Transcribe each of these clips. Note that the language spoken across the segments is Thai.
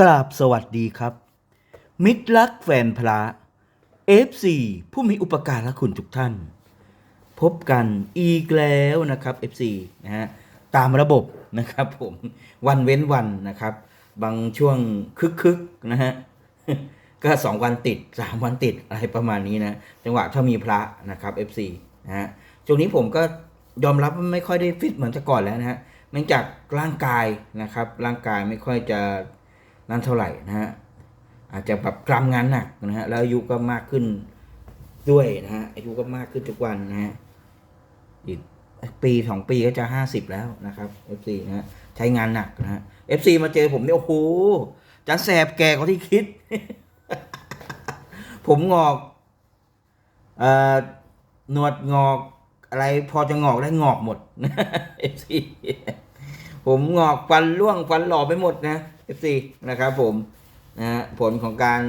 กราบสวัสดีครับ มิตรรักแฟนพระ F4 ผู้มีอุปการะคุณทุกท่าน พบกันอีกแล้วนะครับ F4 นะฮะตามระบบนะครับผมวันเว้นวันนะครับ บางช่วงคึกๆนะฮะก็สองวันติดสามวันติดอะไรประมาณนี้นะจังหวะถ้ามีพระนะครับ FC นะฮะช่วงนี้ผมก็ยอมรับว่าไม่ค่อยได้ฟิตเหมือนแต่ก่อนแล้วนะฮะเนื่องจากร่างกายนะครับร่างกายไม่ค่อยจะ นั่นเท่าไหร่นะฮะอาจจะแบบกรำงานหนักนะฮะแล้วอายุก็มากขึ้นด้วยนะฮะอายุก็มากขึ้นทุกวันนะฮะอีกปีสองปีก็จะห้าสิบแล้วนะครับ FC นะฮะใช้งานหนักนะฮะ FC มาเจอผมเนี่ยโอ้โหจะแสบแก่กว่าที่คิด ผมงอกเอ่อหนวดงอกอะไรพอจะงอกได้งอกหมดเอฟซีผมงอกฟันร่วงฟันหล่อไปหมดนะ เอฟซีนะครับผมนะฮะผลของการ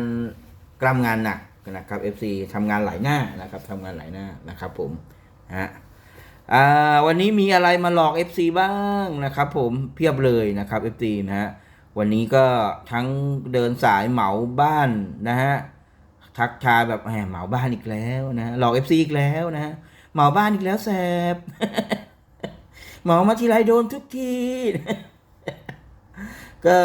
กล้ำงานหนักนะครับเอฟซีทำงานหลายหน้านะครับทำงานหลายหน้านะครับผมนะฮะวันนี้มีอะไรมาหลอก FC บ้างนะครับผมเพียบเลยนะครับ FC นะฮะวันนี้ก็ทั้งเดินสายเหมาบ้านนะฮะทักทายแบบแหมเหมาบ้านอีกแล้วนะหลอกเอฟซีอีกแล้วนะฮะเหมาบ้านอีกแล้วแสบเหมามาทีไรโดนทุกที ก็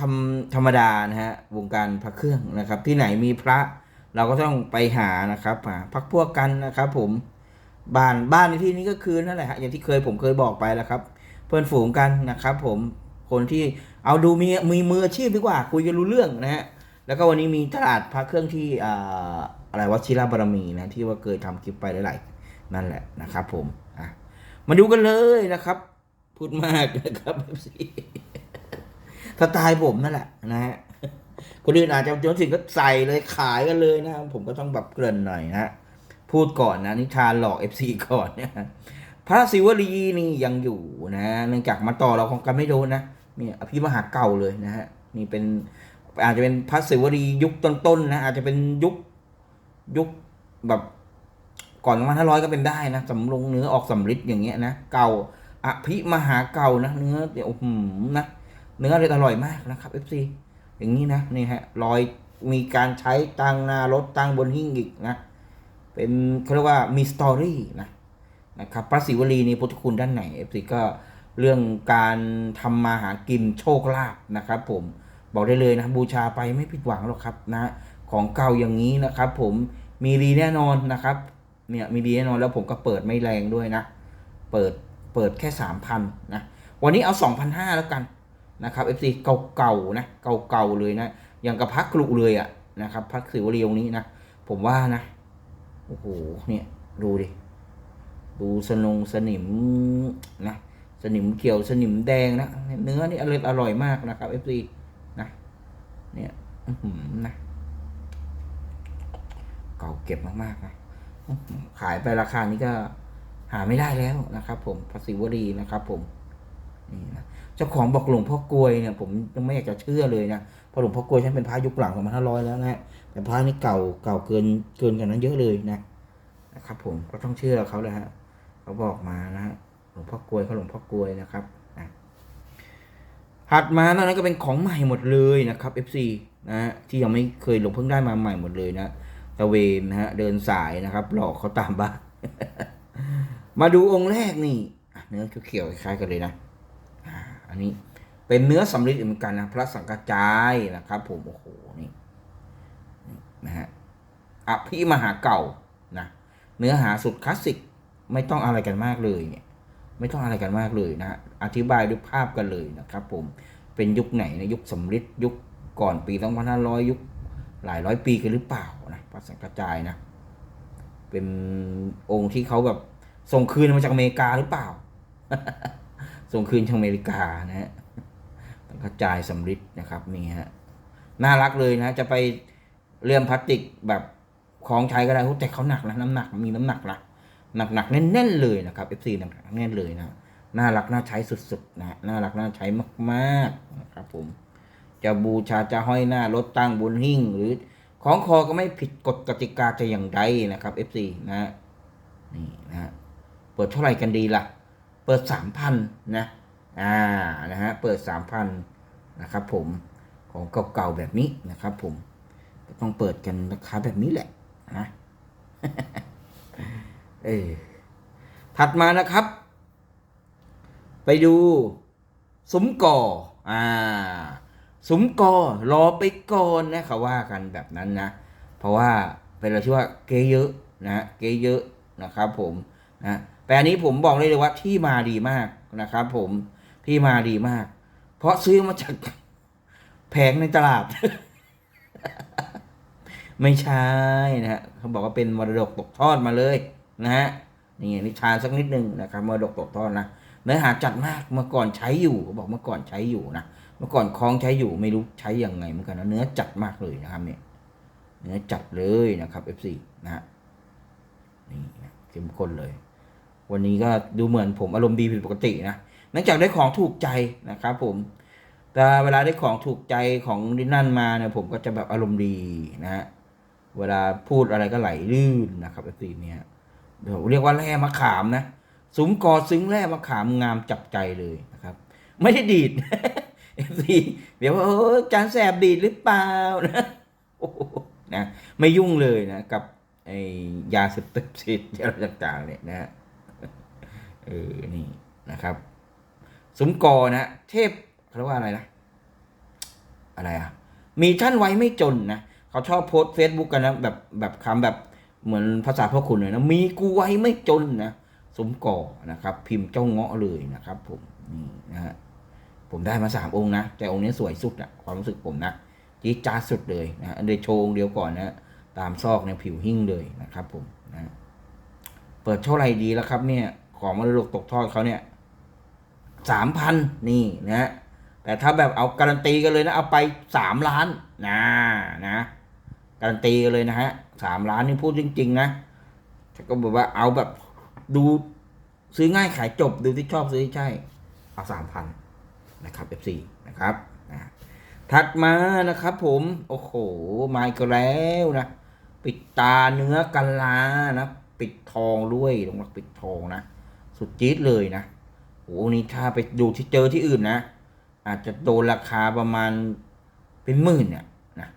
ทำธรรมดานะฮะวงการพระเครื่องนะครับ ที่ไหนมีพระเราก็ต้องไปหานะครับหาพักพวกกันนะครับ ผมบ้านบ้านในที่นี้ก็คือนั่นแหละฮะอย่างที่เคยผมเคยบอกไปแล้วครับ เพื่อนฝูงกันนะครับ ผมคนที่เอาดูมีมีมืออาชีพดีกว่า คุยกันรู้เรื่องนะฮะแล้วก็วันนี้มีตลาดพระเครื่องที่อ่าอะไรวชิราบารมีนะที่ว่าเคยทำคลิปไปหลายๆนั่นแหละนะครับ ผมอะมาดูกันเลยนะครับ พูดมากนะครับ สไตล์ผมนั่นแหละนะฮะคนอื่นอาจจะจนถึงก็ใส่เลยขายกันเลยนะ ผมก็ต้องแบบเกริ่นหน่อยนะพูดก่อนนะ นิทานหลอก FC ก่อนเนี่ยพระศิวลีนี่ยังอยู่นะเนื่องจากมาต่อเราคงกันไม่โดนนะนี่อภิมหาเก่าเลยนะฮะนี่เป็นอาจจะเป็นพระศิวลียุคต้นๆนะอาจจะเป็นยุคยุคแบบก่อนมาห้าร้อยก็เป็นได้นะสำลงเนื้อออกสำริดอย่างเงี้ยนะเก่าอภิมหาเก่านะเนื้อเดี๋ยวหืมนะ เนื้อเลยอร่อยมากนะครับ FC อย่างนี้นะนี่ฮะรอยมีการใช้ตั้งนารถตั้งบนหิ้งอีกนะ เป็นเขาเรียกว่ามีสตอรี่นะนะครับพระศิวลีนี่พุทธคุณด้านไหน FC ก็เรื่องการทำมาหากินโชคลาภนะครับ ผมบอกได้เลยนะบูชาไปไม่ผิดหวังหรอกครับนะ ของเก่าอย่างนี้นะครับ ผมมีดีแน่นอนนะครับเนี่ยมีดีแน่นอนแล้วผมก็เปิดไม่แรงด้วยนะ เปิดเปิดแค่สามพันนะ วันนี้เอาสองพันห้าแล้วกัน นะครับ FC เก่าๆนะเก่าๆเลยนะอย่างกับพักกลุเลยอะนะครับพักสิวลีองนี้นะผมว่านะโอ้โหเนี่ยดูดิดูสนงสนิมนะสนิมเขียวสนิมแดงนะเนื้อนี่อร่อยอร่อยมากนะครับ FC นะเนี่ยนะเก่าเก็บมากๆนะขายไปราคานี้ก็หาไม่ได้แล้วนะครับ ผมภาษีวรีนะครับ ผม นี่นะเจ้าของบอกหลวงพ่อกลวยเนี่ยผมยังไม่อยากจะเชื่อเลยนะพราะหลวงพ่อกลวยฉันเป็นพระยุคหลังสองพันห้าร้อยแล้วนะฮะแต่พระนี่เก่าเก่าเกินเกินกันนั้นเยอะเลยนะนะครับ ผมก็ต้องเชื่อเขาเลยฮะเขาบอกมานะฮะหลวงพ่อกลวยเขาหลวงพ่อกลวยนะครับนะถัดมาตอนนั้นก็เป็นของใหม่หมดเลยนะครับ FC นะฮะที่ยังไม่เคยลงเพิ่งได้มาใหม่หมดเลยนะตะเวนนะฮะเดินสายนะครับ หลอกเขาตามบ้านมาดูองค์แรกนี่เนื้อเขียวๆคล้ายกันเลยนะ อันนี้เป็นเนื้อสำริดเหมือนกันนะพระสังกจายนะครับ ผมโอ้โหนี่นะฮะอภิมหาเก่านะเนื้อหาสุดคลาสสิกไม่ต้องอะไรกันมากเลยเนี่ยไม่ต้องอะไรกันมากเลยนะฮะอธิบายด้วยภาพกันเลยนะครับ ผมเป็นยุคไหนนะยุคสำริดยุคก่อนปี2500 ยุคหลายร้อยปีกันหรือเปล่านะพระสังกจายนะเป็นองค์ที่เขาแบบส่งคืนมาจากอเมริกาหรือเปล่า ส่งคืนจากอเมริกานะฮะกระจายสำริดนะครับนี่ฮะน่ารักเลยนะ จะไปเลื่อมพลาสติกแบบของใช้ก็ได้โอ้แต่เขาหนักนะน้ำหนักมีน้ำหนักนะหนักหนักแน่นๆเลยนะครับ FC หนักหนักแน่นเลยนะน่ารักน่าใช้สุดๆนะน่ารักน่าใช้มากๆนะครับผม จะบูชาจะห้อยหน้ารถตั้งบนหิ้งหรือของคอก็ไม่ผิดกฎกติกาจะอย่างใดนะครับ FC นะนี่นะฮะเปิดเท่าไหร่กันดีล่ะ เปิดสามพันนะอ่านะฮะเปิดสามพันนะครับผมของเก่าๆแบบนี้นะครับผมก็ต้องเปิดกันราคาแบบนี้แหละนะเออถัดมานะครับ ไปดูสมก่ออ่าสมก่อรอไปก่อนนะเขาว่ากันแบบนั้นนะ เพราะว่าเป็นอะไรที่ว่าเกเยอะนะเกเยอะนะครับผมนะ แต่อันนี้ผมบอกเลยเลยว่าที่มาดีมากนะครับผมที่มาดีมาก เพราะซื้อมาจากแผงในตลาด ไม่ใช่นะฮะเขาบอกว่าเป็นมรดกตกทอดมาเลยนะฮะนี่นิทานสักนิดนึงนะครับมรดกตกทอดนะเนื้อหาจัดมากเมื่อก่อนใช้อยู่เขาบอกเมื่อก่อนใช้อยู่นะเมื่อก่อนคล้องใช้อยู่ไม่รู้ใช้ยังไงเหมือนกันนะเนื้อจัดมากเลยนะครับเนี่ยเนื้อจัดเลยนะครับ F4 นะฮะนี่เข้มข้นเลย วันนี้ก็ดูเหมือนผมอารมณ์ดีผิดปกตินะเนื่องจากได้ของถูกใจนะครับผมแต่เวลาได้ของถูกใจของดินั่นมาเนี่ยผมก็จะแบบอารมณ์ดีนะฮะเวลาพูดอะไรก็ไหลลื่นนะครับ F4 เนี่ยเดี๋ยวเรียกว่าแร่มะขามนะสุมกอซึ้งแร่มะขามงามจับใจเลยนะครับ ไม่ได้ดีด F4 เดี๋ยวว่าเออจานแสบดีดหรือเปล่านะโอ้โหนะไม่ยุ่งเลยนะกับไอ้ยาเสพติดอะไรต่างๆเนี่ยนะฮะ เออ นี่นะครับสมกอนะเทพเขาเรียกว่าอะไรนะอะไรอะ มีท่านไว้ไม่จนนะเขาชอบโพสเฟซบุ๊กกันนะแบบแบบคำแบบเหมือนภาษาพ่อคุณเลยนะ มีกูไว้ไม่จนนะสมก่อนะครับ พิมพ์เจ้าเงาะเลยนะครับ ผมนี่นะฮะผมได้มาสามองค์นะ แต่องค์นี้สวยสุดอะความรู้สึกผมนะจี๊จ้าสุดเลยนะอันเดยวโชว์องเดียวก่อนนะตามซอกเนี่ยผิวหิ้งเลยนะครับ ผมนะเปิดเท่าไหร่ดีแล้วครับเนี่ย ของมรดกตกทอดเขาเนี่ยสามพันนี่นะฮะแต่ถ้าแบบเอาการันตีกันเลยนะเอาไปสามล้านนะนะการันตีกันเลยนะฮะสามล้านนี่พูดจริง ๆ นะแต่ก็บอกว่าเอาแบบดูซื้อง่ายขายจบดูที่ชอบซื้อที่ใช่ เอาสามพันนะครับ F4 นะครับนะถัดมานะครับผม โอ้โห มาอีกแล้วนะ ปิดตาเนื้อกันลานะ ปิดทองด้วยลงมาปิดทองนะ สุดจี๊ดเลยนะโอ้โหนี่ถ้าไปดูที่เจอที่อื่นนะ อาจจะโดนราคาประมาณเป็นหมื่นเนี่ยนะ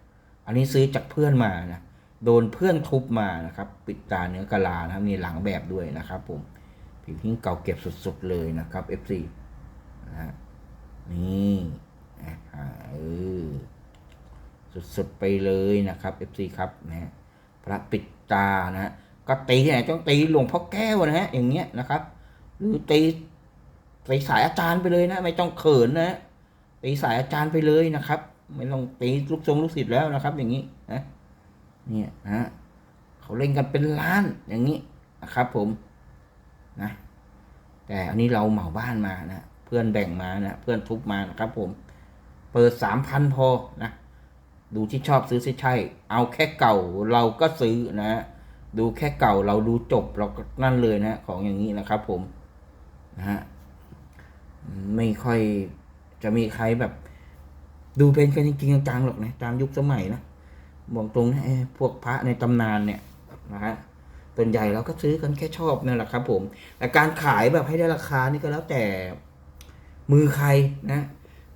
อันนี้ซื้อจากเพื่อนมานะโดนเพื่อนทุบมานะครับ ปิดตาเนื้อกะลานะครับมีหลังแบบด้วยนะครับ ผมผิวทิ้งเก่าเก็บสุดๆเลยนะครับ F4 นะฮะนี่นะเออสุดๆไปเลยนะครับ FC ครับนะพระปิดตานะฮะก็ตีที่ไหนต้องตีหลวงพ่อแก้วนะฮะอย่างเงี้ยนะครับ หรือตีตีสายอาจารย์ไปเลยนะ ไม่ต้องเขินนะตีสายอาจารย์ไปเลยนะครับ ไม่ต้องตีลูกทรงลูกศิษย์แล้วนะครับ อย่างนี้นะเนี่ยนะฮะเขาเล่นกันเป็นล้านอย่างนี้นะครับ ผมนะแต่อันนี้เราเหมาบ้านมานะเพื่อนแบ่งมานะเพื่อนทุบมานะครับ ผม เปิดสามพันพอนะดูที่ชอบซื้อใช่ใช่ เอาแค่เก่าเราก็ซื้อนะ ดูแค่เก่าเราดูจบเราก็นั่นเลยนะ ของอย่างนี้นะครับผม นะฮะไม่ค่อยจะมีใครแบบ ดูเป็นกันจริงจังๆหรอกนะตามยุคสมัยนะบอกตรงนี้พวกพระในตำนานเนี่ยนะฮะส่วนใหญ่เราก็ซื้อกันแค่ชอบนั่นแหละครับ ผมแต่การขายแบบให้ได้ราคานี่ก็แล้วแต่มือใครนะ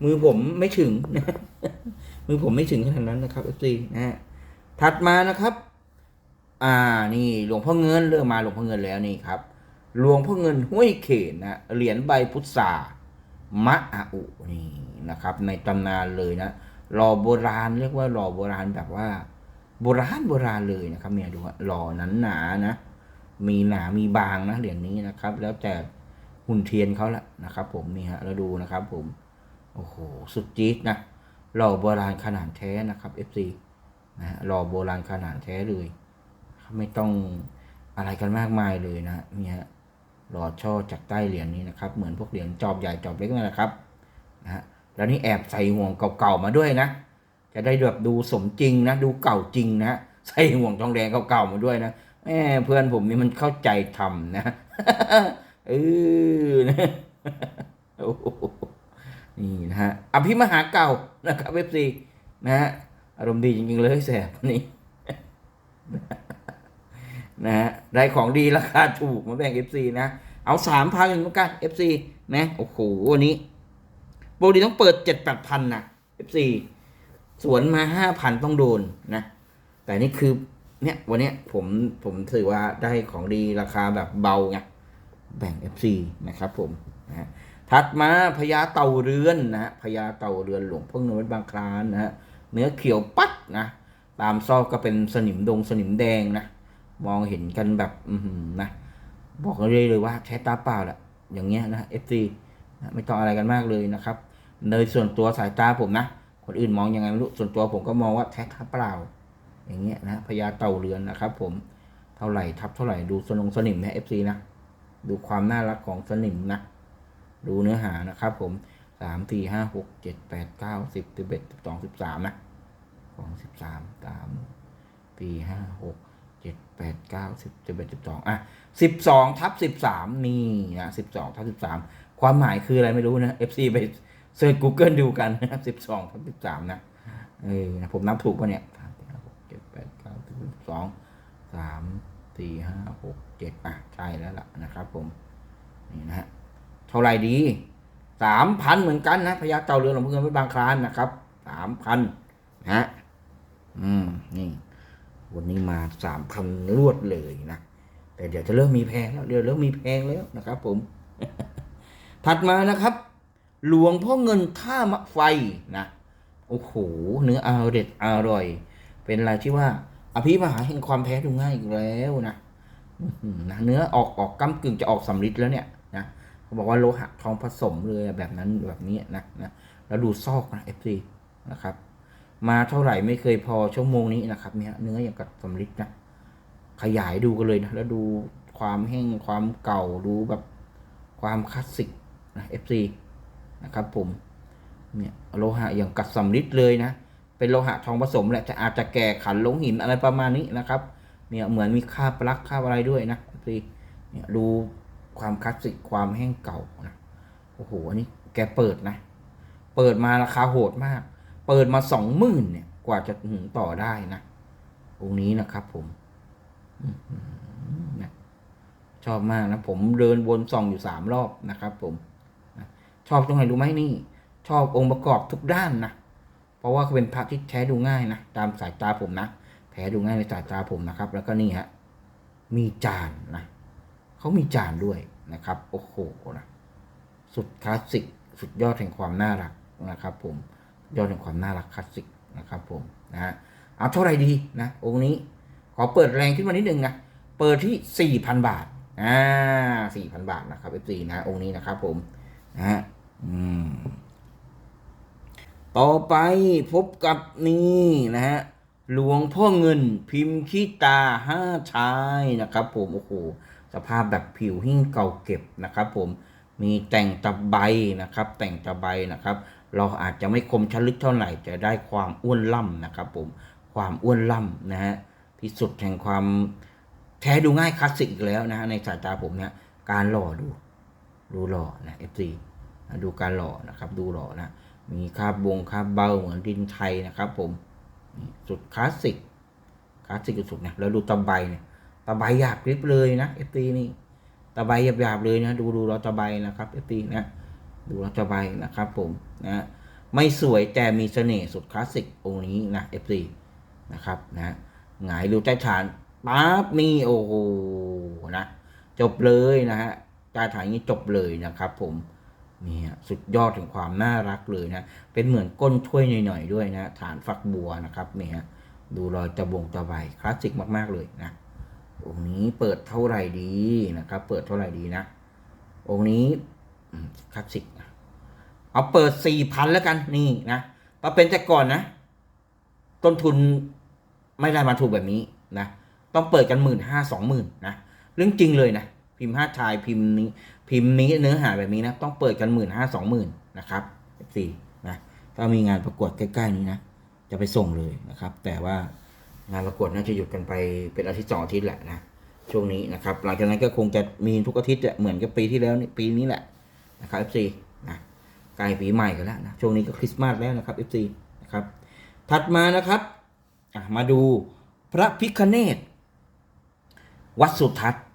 มือผมไม่ถึงนะมือผมไม่ถึงขนาดนั้นนะครับเอฟซีนะฮะถัดมานะครับ อ่านี่หลวงพ่อเงินเริ่มมาหลวงพ่อเงินแล้วนี่ครับ หลวงพ่อเงินห้วยเขนนะเหรียญใบพุทธามะอาอุนี่นะครับ ในตำนานเลยนะหล่อโบราณเรียกว่าหล่อโบราณแบบว่า โบราณโบราณเลยนะครับเนี่ยดูหล่อนั้นหนานะ มีหนามีบางนะเหรียญนี้นะครับ แล้วแต่หุ่นเทียนเขาละนะครับ ผมนี่ฮะแล้วดูนะครับผมโอ้โหสุดจี๊ดนะหล่อโบราณขนาดแท้นะครับ FC นะฮะหล่อโบราณขนาดแท้เลย ไม่ต้องอะไรกันมากมายเลยนะนี่ฮะ หล่อช่อจากใต้เหรียญนี้นะครับ เหมือนพวกเหรียญจอบใหญ่จอบเล็กนั่นแหละครับนะฮะแล้วนี่แอบใส่ห่วงเก่าๆมาด้วยนะ จะได้แบบดูสมจริงนะ ดูเก่าจริงนะใส่ห่วงทองแดงเก่าๆมาด้วยนะแหมเพื่อนผมนี่มันเข้าใจทำนะเออนะนี่นะฮะอภิมหาเก่านะครับเว็บซีนะฮะอารมณ์ดีจริงๆเลยแสบวัน นะฮะได้ของดีราคาถูกมาแบ่ง FC นะ เอาสามพันเหมือนกัน FC นะโอ้โหวันนี้ปกติต้องเปิดเจ็ดแปดพันนะ FC สวนมาห้าพันต้องโดนนะ แต่นี่คือเนี่ยวันนี้ผมผมถือว่าได้ของดีราคาแบบเบาไงแบ่ง FC นะครับผมนะถัดมาพญาเต่าเรือนนะฮะพญาเต่าเรือนหลวงพ่อเงินวัดบางคลานนะฮะเนื้อเขียวปัดนะตามซอกก็เป็นสนิมดงสนิมแดงนะ มองเห็นกันแบบอืนะบอกเลยเลยว่าใช้ตาเปล่าแหละอย่างเงี้ยนะ FC นะไม่ต้องอะไรกันมากเลยนะครับในส่วนตัวสายตาผมนะ คนอื่นมองยังไงไม่รู้ส่วนตัวผมก็มองว่าแท้ตาเปล่า อย่างเงี้ยนะพญาเต่าเรือนนะครับ ผมเท่าไหร่ทับเท่าไหร่ดูสนงสนิมนะ FC นะดูความน่ารักของสนิมนะดูเนื้อหานะครับผมสามสี่ห้าหกเจ็ดแปดเก้าสิบสิบเอ็ดสิบสองสิบสามนะของสิบสามสามสี่ห้าหก เจ็ดแปดเก้าสิบสิบเอ็ดสิบสองอะสิบสองทับสิบสามนี่นะสิบสองทับสิบสามความหมายคืออะไรไม่รู้นะ FC ไปเซิร์ช Google ดูกันนะครับสิบสองทับสิบสามนะเออนะผมนับถูกปะเนี่ยสามหกเจ็ดแปดเก้าสิบสองสามสี่ห้าหกเจ็ดอะใช่แล้วล่ะนะครับผม นี่นะฮะเท่าไหร่ดีสามพันเหมือนกันนะพญาเต่าเรือนหลวงพ่อเงินวัดบางคลานนะครับสามพันนะฮะอืมนี่ วันนี้มาสามพันรวดเลยนะ แต่เดี๋ยวจะเริ่มมีแพงแล้ว เดี๋ยวเริ่มมีแพงแล้วนะครับ ผม ถัดมานะครับ หลวงพ่อเงินท่ามะไฟนะ โอ้โห เนื้ออร่อยอร่อย เป็นอะไรที่ว่า อภิมหาแห่งความแพ้ดูง่ายอีกแล้วนะนะเนื้อออกออกกำกึ่งจะออกสำลิดแล้วเนี่ยนะเขาบอกว่าโลหะทองผสมเลยแบบนั้นแบบนี้นะนะแล้วดูซอกนะ FC นะครับ มาเท่าไหร่ไม่เคยพอชั่วโมงนี้นะครับเนี่ยเนื้ออย่างกับสำลิดนะขยายดูกันเลยนะแล้วดูความแห้งความเก่าดูแบบความคลาสสิกนะ FC นะครับผมเนี่ยโลหะอย่างกับสำลิดเลยนะ เป็นโลหะทองผสมแหละจะอาจจะแก่ขันลงหินอะไรประมาณนี้นะครับเนี่ยเหมือนมีค่าปลั๊กค่าอะไรด้วยนะ FC เนี่ยดูความคลาสสิกความแห้งเก่านะโอ้โหอันนี้แกเปิดนะ เปิดมาราคาโหดมาก เปิดมาสองหมื่นเนี่ย กว่าจะถึงต่อได้นะองค์นี้นะครับผมนะชอบมากนะ ผมเดินวนส่องอยู่สามรอบนะครับผมชอบตรงไหนรู้ไหมนี่ ชอบองค์ประกอบทุกด้านนะเพราะว่าเป็นพระที่แท้ดูง่ายนะตามสายตาผมนะแท้ดูง่ายในสายตาผมนะครับ แล้วก็นี่ฮะมีจานนะเขามีจานด้วยนะครับโอ้โหนะสุดคลาสสิกสุดยอดแห่งความน่ารักนะครับ ผม ยอดแห่งความน่ารักคลาสสิกนะครับผมนะฮะเอาเท่าไรดีนะองค์นี้ขอเปิดแรงขึ้นมานิดนึงนะเปิดที่สี่พันบาทอ่าสี่พันบาทนะครับเอฟซีนะองค์นี้นะครับผมนะฮะอืมต่อไปพบกับนี่นะฮะหลวงพ่อเงินพิมพ์ขี้ตาห้าชายนะครับผมโอ้โหสภาพแบบผิวหิ้งเก่าเก็บนะครับผมมีแต่งตะไบนะครับ แต่งตะไบนะครับ เราอาจจะไม่คมชลึกเท่าไหร่จะได้ความอ้วนล่ำนะครับผมความอ้วนล่ำนะฮะที่สุดแห่งความแท้ดูง่ายคลาสสิกอีกแล้วนะฮะในสายตาผมเนี่ยการหล่อดู ดูหล่อนะเอฟซีดูการหล่อนะครับ ดูหล่อนะมีคาบบงคาบเบาเหมือนดินไทยนะครับ ผมสุดคลาสสิกคลาสสิกสุดนะแล้วดูตะไบเนี่ยตะไบหยาบกริบเลยนะเอฟตีนี่ตะไบหยาบๆเลยนะดูดูเราตะไบนะครับเอฟตีนะ ดูเราตะไบนะครับผมนะไม่สวยแต่มีเสน่ห์สุดคลาสสิกองค์นี้นะเอฟตีนะครับนะหงายดูใต้ฐานปั๊บนี่โอ้โหนะจบเลยนะฮะใต้ฐานนี้จบเลยนะครับผมเนี่ยสุดยอดถึงความน่ารักเลยนะเป็นเหมือนก้นถ้วยหน่อยๆด้วยนะฐานฝักบัวนะครับเนี่ยดูรอยตะบงตะไบคลาสสิกมากๆเลยนะองค์นี้เปิดเท่าไหร่ดีนะครับ เปิดเท่าไหร่ดีนะองค์นี้ คลาสสิกเอาเปิดสี่พันแล้วกันนี่นะถ้าเป็นแต่ก่อนนะ ต้นทุนไม่ได้มาถูกแบบนี้นะ ต้องเปิดกันหมื่นห้าสองหมื่นนะเรื่องจริงเลยนะพิมพ์ห้าชายพิมพ์นี้ พิมพ์นี้เนื้อหาแบบนี้นะ ต้องเปิดกันหมื่นห้าสองหมื่นนะครับสี่นะถ้ามีงานประกวดใกล้ๆนี้นะจะไปส่งเลยนะครับ แต่ว่างานประกวดน่าจะหยุดกันไปเป็นอาทิตย์สองอาทิตย์แหละนะช่วงนี้นะครับ หลังจากนั้นก็คงจะมีทุกอาทิตย์อะเหมือนกับปีที่แล้วนี่ปีนี้แหละ นะครับ FC นะใกล้ปีใหม่กันแล้วนะช่วงนี้ก็คริสต์มาสแล้วนะครับ FC นะครับถัดมานะครับมาดูพระพิคเนตวัดสุทัศน์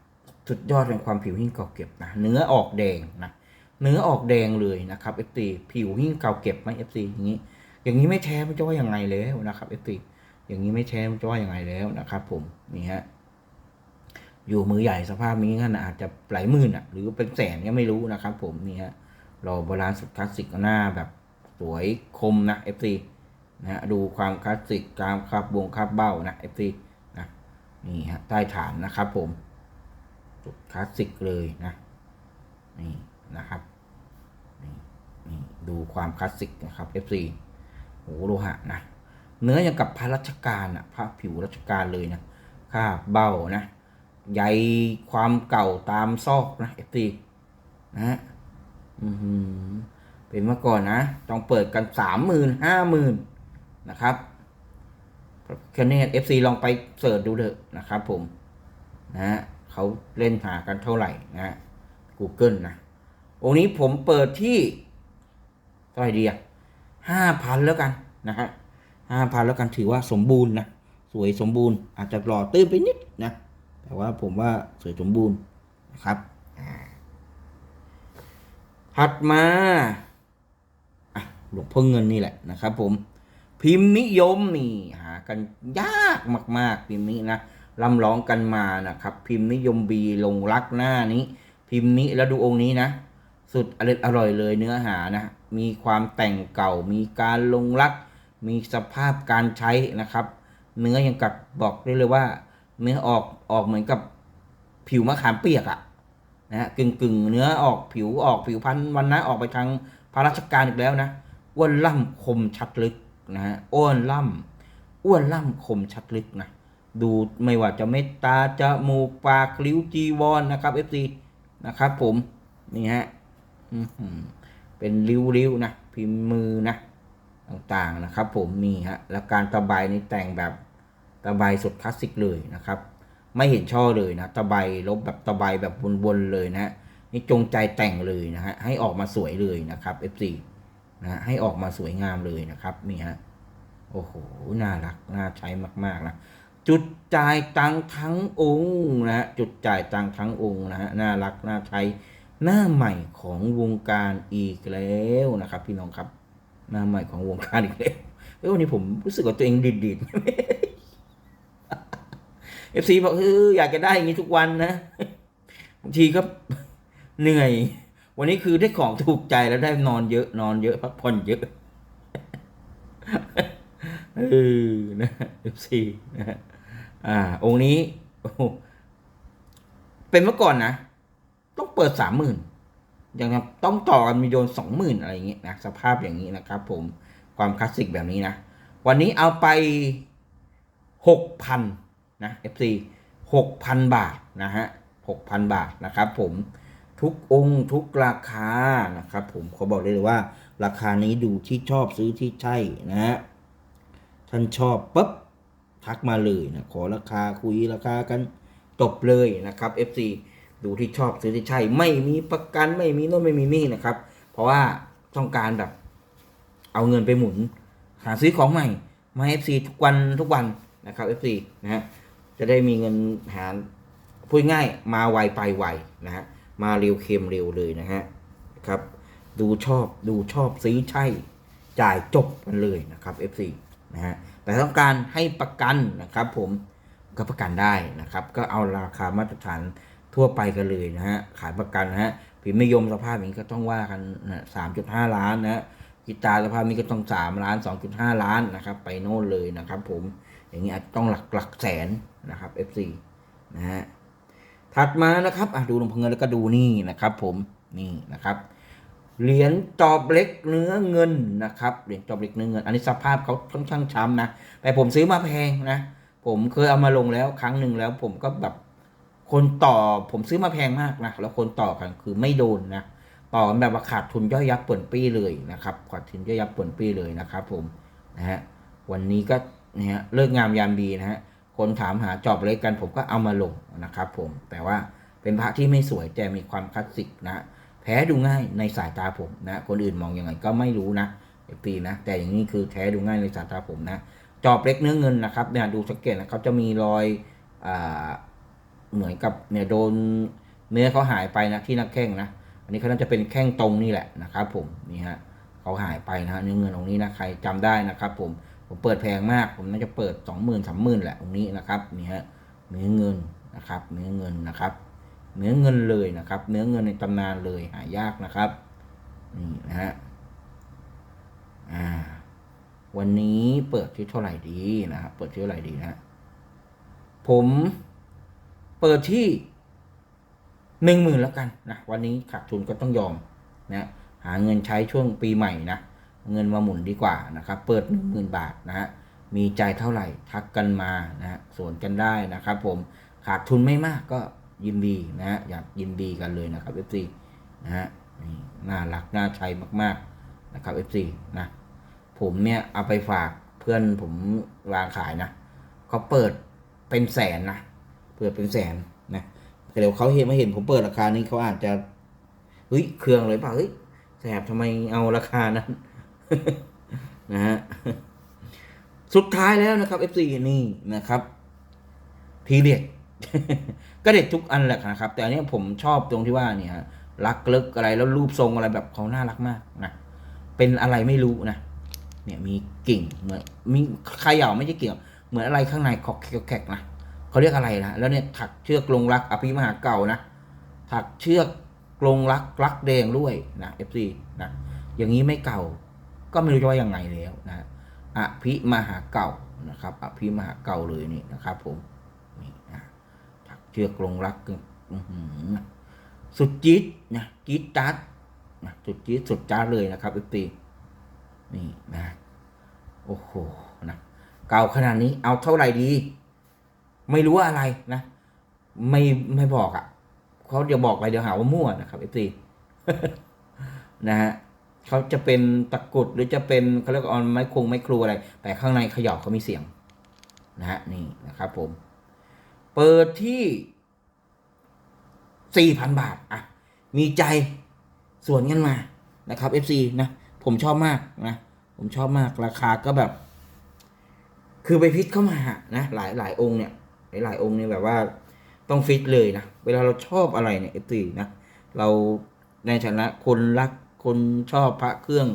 สุดยอดแห่งความผิวหิ้งเก่าเก็บนะเนื้อออกแดงนะเนื้อออกแดงเลยนะครับ FC ผิวหิ้งเก่าเก็บไหม FC อย่างนี้ อย่างนี้ไม่แท้มันจะว่ายังไงแล้วนะครับเอฟซีอย่างนี้ไม่แท้มันจะว่ายังไงแล้วนะครับ ผมนี่ฮะ อยู่มือใหญ่สภาพนี้ขนาดอาจจะหลายหมื่นอะ หรือเป็นแสนก็ไม่รู้นะครับผมนี่ฮะรอโบราณสุดคลาสสิกหน้าแบบสวยคมนะเอฟซีนะฮะดูความคลาสสิกการคับวงคับเบ้านะเอฟซีนะนี่ฮะใต้ฐานนะครับผมสุดคลาสสิกเลยนะนี่นะครับนี่นี่ดูความคลาสสิกนะครับ FC โหโลหะนะเนื้ออย่างกับพระราชการอะพระผิวราชการเลยนะคาบเบ้านะ ใยความเก่าตามซอกนะ FC นะฮะเป็นเมื่อก่อนนะ ต้องเปิดกันสามหมื่นห้าหมื่นนะครับแค่นี้ FC ลองไปเสิร์ชดูเถอะนะครับผม นะฮะเขาเล่นหากันเท่าไหร่นะฮะ Google นะ องค์นี้ผมเปิดที่เท่าไหร่ดีอะห้าพันแล้วกันนะฮะห้าพันแล้วกันถือว่าสมบูรณ์นะ สวยสมบูรณ์อาจจะหล่อตื้นไปนิดนะ แต่ว่าผมว่าสวยสมบูรณ์นะครับถัดมาหลวงพ่อเงินนี่แหละนะครับ ผม พิมพ์นิยมนี่หากันยากมาก ๆ พิมพ์นี้นะร่ำร้องกันมานะครับ พิมพ์นิยมบีลงรักหน้านี้ พิมพ์นี้แล้วดูองค์นี้นะ สุดอร่อยอร่อยเลยเนื้อหานะ มีความแต่งเก่ามีการลงรัก มีสภาพการใช้นะครับ เนื้อยังกับบอกได้เลยว่า เนื้อออกออกเหมือนกับผิวมะขามเปียกอะนะฮะกึ่งกึ่งๆเนื้อออกผิวออกผิวพันธุ์วันนะออกไปทางพระราชการอีกแล้วนะอ้วนล่ำคมชัดลึกนะฮะอ้วนล่ำอ้วนล่ำคมชัดลึกนะดูไม่ว่าจะเม็ดตาจะมูกปากริ้วจีวรนนะครับ FC นะครับ ผมนี่ฮะเป็นริ้วๆนะพิมพ์มือนะต่างๆนะครับ ผมนี่ฮะแล้วการตะไบนี่แต่งแบบ ตะไบสุดคลาสสิกเลยนะครับไม่เห็นช่อเลยนะตะไบลบแบบตะไบแบบวนๆเลยนะนี่จงใจแต่งเลยนะฮะให้ออกมาสวยเลยนะครับ F4 นะฮะให้ออกมาสวยงามเลยนะครับนี่ฮะโอ้โหน่ารักน่าใช้มากๆนะจุดจ่ายตังทั้งองค์นะฮะจุดจ่ายตังทั้งองค์นะฮะน่ารักน่าใช้หน้าใหม่ของวงการอีกแล้วนะครับ พี่น้องครับ หน้าใหม่ของวงการอีกแล้วเอ้ยวันนี้ผมรู้สึกว่าตัวเองดีดดี เอฟซีบอกเอออยากจะได้อย่างนี้ทุกวันนะบางทีก็เหนื่อย วันนี้คือได้ของถูกใจแล้วได้นอนเยอะ นอนเยอะพักผ่อนเยอะเออนะเอฟซีนะอ่า องค์นี้เป็นเมื่อก่อนนะต้องเปิดสามหมื่นอย่างต้องต่อกันมีโยนสองหมื่นอะไรอย่างเงี้ยนะสภาพอย่างนี้นะครับ ผมความคลาสสิกแบบนี้นะ วันนี้เอาไปหกพัน นะ FC หกพันบาทนะฮะหกพันบาทนะครับผมทุกองค์ทุกราคานะครับผมขอบอกเลยว่า ราคานี้ดูที่ชอบซื้อที่ใช่นะฮะท่านชอบปุ๊บทักมาเลยนะขอราคาคุยราคากันจบเลยนะครับ FC ดูที่ชอบซื้อที่ใช่ ไม่มีประกันไม่มีโน่นไม่มีนี่นะครับ เพราะว่าต้องการแบบ เอาเงินไปหมุน หาซื้อของใหม่มา FC ทุกวันทุกวันนะครับ FC นะฮะ จะได้มีเงินหาพูดง่ายมาไวไปไวนะฮะมาเร็วเค็มเร็วเลยนะฮะครับ ดูชอบดูชอบซื้อใช่จ่ายจบกันเลยนะครับ FC นะฮะแต่ต้องการให้ประกันนะครับผมก็ประกันได้นะครับ ก็เอาราคามาตรฐานทั่วไปกันเลยนะฮะขายประกันนะฮะพิมพ์นิยมสภาพอย่างนี้ก็ต้องว่ากันสามจุดห้าล้านนะฮะกีตาร์สภาพนี้ก็ต้องสามล้านสองจุดห้าล้านนะครับ ไปโน่นเลยนะครับผม อย่างนี้อาจจะต้องหลักหลักแสนนะครับ FC นะฮะถัดมานะครับอะดูลงพเงินแล้วก็ดูนี่นะครับ ผมนี่นะครับเหรียญจอบเล็กเนื้อเงินนะครับเหรียญจอบเล็กเนื้อเงิน อันนี้สภาพเขาค่อนข้างช้ำนะแต่ผมซื้อมาแพงนะผมเคยเอามาลงแล้วครั้งหนึ่งแล้ว ผมก็แบบคนต่อผมซื้อมาแพงมากนะแล้วคนต่อกันคือไม่โดนนะต่อกันแบบว่าขาดทุนย่อยยับป่วนปี้เลยนะครับขาดทุนย่อยยับป่วนปี้เลยนะครับ ผมนะฮะวันนี้ก็ นะฮะเลิกงามยามดีนะฮะคนถามหาจอบเล็กกันผมก็เอามาลงนะครับผมแต่ว่าเป็นพระที่ไม่สวยแต่มีความคลาสสิกนะแพ้ดูง่ายในสายตาผมนะคนอื่นมองยังไงก็ไม่รู้นะเอฟปีนะแต่อย่างนี้คือแท้ดูง่ายในสายตาผมนะจอบเล็กเนื้อเงินนะครับเนี่ยดูสังเกตนะเขาจะมีรอยอ่าเหมือนกับเนี่ยโดนเนื้อเขาหายไปนะที่นักแข้งนะอันนี้เขาน่าจะเป็นแข้งตรงนี่แหละนะครับผมนี่ฮะเขาหายไปนะฮะเนื้อเงินองนี้นะใครจำได้นะครับผม ผมเปิดแพงมาก ผมน่าจะเปิดสองหมื่นสามหมื่นแหละองนี้นะครับนี่ฮะเนื้อเงินนะครับ เนื้อเงินนะครับ เนื้อเงินเลยนะครับ เนื้อเงินในตำนานเลยหายากนะครับนี่นะฮะอ่าวันนี้เปิดที่เท่าไหร่ดีนะครับเปิดที่เท่าไหร่ดีนะฮะผมเปิดที่หนึ่งหมื่นแล้วกันนะวันนี้ขาดทุนก็ต้องยอมนะหาเงินใช้ช่วงปีใหม่นะ เงินมาหมุนดีกว่านะครับเปิดหนึ่งหมื่นบาทนะฮะมีใจเท่าไหร่ทักกันมานะฮะส่วนกันได้นะครับผมขาดทุนไม่มากก็ยินดีนะฮะอยากยินดีกันเลยนะครับ FC นะฮะนี่น่ารักน่าใช้มากๆนะครับ FC นะผมเนี่ยเอาไปฝากเพื่อนผมวางขายนะเขาเปิดเป็นแสนนะเปิดเป็นแสนนะแต่เดี๋ยวเขาเห็นมาเห็นผมเปิดราคานี้เขาอาจจะเฮ้ยเครื่องเลยเปล่ะเฮ้ยแสบทำไมเอาราคานั้น นะฮะสุดท้ายแล้วนะครับ FC นี่นะครับทีเด็ดก็เด็ดทุกอันแหละนะครับ แต่อันนี้ผมชอบตรงที่ว่าเนี่ยรักเลิกอะไรแล้วรูปทรงอะไรแบบเขาน่ารักมากนะเป็นอะไรไม่รู้นะเนี่ยมีกิ่งเหมือนมีใครเขย่าไม่ใช่กิ่งเหมือนอะไรข้างในขอกแขกนะเขาเรียกอะไรนะแล้วเนี่ยถักเชือกลงรักอภิมหาเก่านะถักเชือกลงรักรักแดงด้วยนะเอฟซีนะอย่างนี้ไม่เก่า ก็ไม่รู้จะว่ายังไงแล้วนะอภิมหาเก่านะครับอภิมหาเก่าเลยนี่นะครับผมนี่นะถักเชือกลงรักอื้อหือสุดจี๊ดนะจี๊ดจัดนะสุดจี๊ดสุดจ้าเลยนะครับเอฟซีนี่นะโอ้โหนะเก่าขนาดนี้เอาเท่าไหร่ดี ไม่รู้ว่าอะไรนะไม่ไม่บอกอะ่ะเขาเดี๋ยวบอกไรเดี๋ยวหาว่ามั่วนะครับเอฟซีนะฮะ เขาจะเป็นตะกรุดหรือจะเป็นเขาเรียกว่ออนไม้คงไม้ครูอะไร แต่ข้างในเขย่าเขามีเสียงนะฮะนี่นะครับผม เปิดที่สี่พันบาทอะมีใจส่วนกันมานะครับ FC นะผมชอบมากนะผมชอบมากราคาก็แบบ คือไปฟิตเข้ามานะหลายหลายองค์เนี่ยหลายหลายองค์เนี่ยแบบว่าต้องฟิตเลยนะ เวลาเราชอบอะไรเนี่ย FC นะเราในฐานะคนรัก คนชอบพระเครื่อง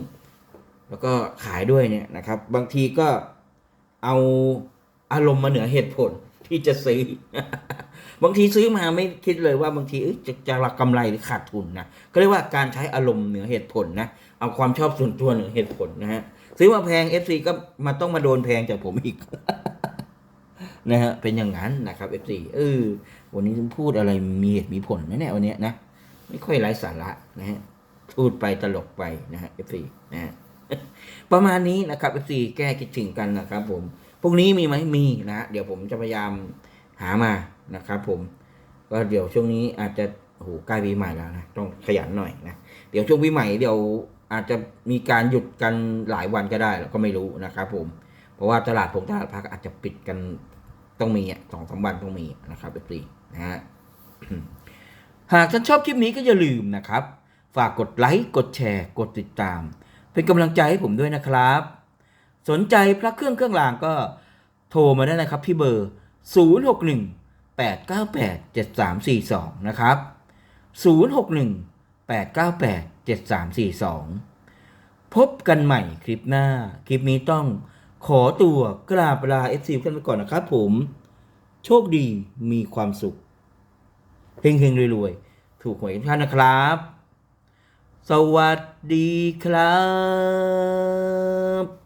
แล้วก็ขายด้วยเนี่ยนะครับ บางทีก็เอาอารมณ์มาเหนือเหตุผลที่จะซื้อบางทีซื้อมาไม่คิดเลยว่าบางทีจะจะรักกำไรหรือขาดทุนนะก็เรียกว่าการใช้อารมณ์เหนือเหตุผลนะเอาความชอบส่วนตัวเหนือเหตุผลนะฮะซื้อมาแพง FC ก็มาต้องมาโดนแพงจากผมอีกนะฮะเป็นอย่างนั้นนะครับ FC เออวันนี้พูดอะไรมีเหตุมีผลนะเนี่ยวันนี้นะไม่ค่อยไร้สาระนะฮะ พูดไปตลกไปนะฮะ FC นะฮะประมาณนี้นะครับ FC แก้คิดถึงกันนะครับผมพรุ่งนี้มีไหมมีนะฮะเดี๋ยวผมจะพยายามหามานะครับ ผม ก็เดี๋ยวช่วงนี้อาจจะโหใกล้ปีใหม่แล้วนะต้องขยันหน่อยนะเดี๋ยวช่วงปีใหม่เดี๋ยวอาจจะมีการหยุดกันหลายวันก็ได้เราก็ไม่รู้นะครับ ผม เพราะว่าตลาดผมตลาดพักอาจจะปิดกันต้องมีอะสองสามวันต้องมีนะครับเอฟซีนะฮะหากท่านชอบคลิปนี้ก็อย่าลืมนะครับ ฝากกดไลค์ กดแชร์ กดติดตาม เป็นกำลังใจให้ผมด้วยนะครับ สนใจพระเครื่องเครื่องรางก็โทรมาได้นะครับที่เบอร์ 061 898 7342 นะครับ 061 898 7342 พบกันใหม่คลิปหน้า คลิปนี้ต้องขอตัวกราบลา FC กันไปก่อนนะครับผม โชคดีมีความสุข เฮงเฮงๆรวยๆ ถูกหวยทุกท่านนะครับ สวัสดีครับ